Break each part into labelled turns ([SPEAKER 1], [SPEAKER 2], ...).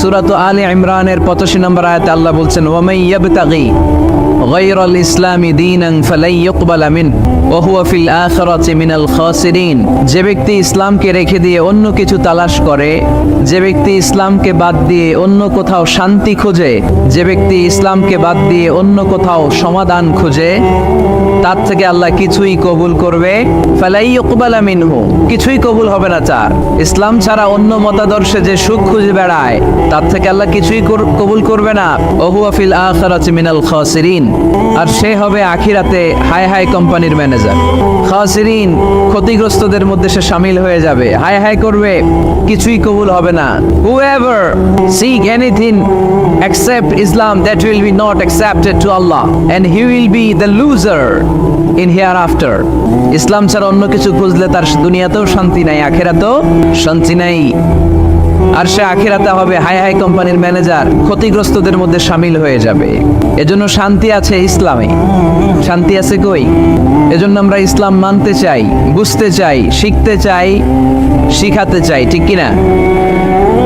[SPEAKER 1] সুরাত আলী ইমরানের পঁচাশি নম্বর আয়াতে আল্লাহ বলছেন ওয়ামাই ইয়াবতাগি? غير الإسلام دينا فلن يقبل منه وهو في الآخرة من الخاسرين যে ব্যক্তি ইসলামকে রেখে দিয়ে অন্য কিছু তালাশ করে যে ব্যক্তি ইসলামকে বাদ দিয়ে অন্য কোথাও শান্তি খোঁজে যে ব্যক্তি ইসলামকে বাদ দিয়ে অন্য কোথাও সমাধান খোঁজে তার থেকে আল্লাহ কিছুই কবুল করবে ফালাই ইকবালা মিনহু কিছুই কবুল হবে না চার ইসলাম ছাড়া অন্য মতাদর্শে যে সুখ খুঁজে বেড়ায় তার থেকে আল্লাহ কিছুই কর- কবুল করবে না ওহুয়া ফিল আখিরাতি মিনাল খাসিরিন আর সে হবে আখিরাতে হাই হাই কোম্পানির ম্যানেজার। খাসিরিন ক্ষতিগ্রস্তদের মধ্যে সে শামিল হয়ে যাবে। হাই হাই করবে, কিছুই কবুল হবে না। Whoever seek anything except Islam, that will be not accepted to Allah, and he will be the loser in after ইসলাম ছাড়া অন্য কিছু খুঁজলে তার দুনিয়াতেও শান্তি নাই, আখেরাতেও শান্তি নাই। আর সে আখিরাতে হবে। হাই হাই কোম্পানির ম্যানেজার ক্ষতিগ্রস্তদের মধ্যে সামিল হয়ে যাবে। এজন্য শান্তি আছে ইসলামে। শান্তি আছে কই? এজন্য আমরা ইসলাম মানতে চাই, বুঝতে চাই, শিখতে চাই, শিখাতে চাই, ঠিক কিনা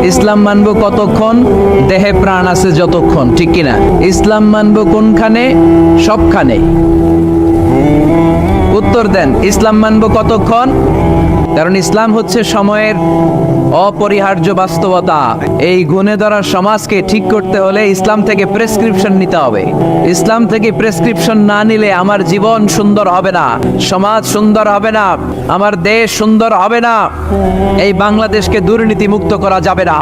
[SPEAKER 1] ইসলাম মানব কতক্ষণ? দেহে প্রাণ আছে যতক্ষণ, ঠিক কিনা ইসলাম মানব কোনখানে? সবখানে। উত্তর দেন, ইসলাম মানবো কতক্ষণ? কারণ ইসলাম হচ্ছে সময়ের অপরিহার্য বাস্তবতা। এই গুণে ধরা সমাজকে ঠিক করতে হলে ইসলাম থেকে প্রেসক্রিপশন নিতে হবে। ইসলাম থেকে প্রেসক্রিপশন না নিলে আমার জীবন সুন্দর হবে না, সমাজ সুন্দর হবে না, আমার দেশ সুন্দর হবে না। এই বাংলাদেশকে দুর্নীতি মুক্ত করা যাবে না।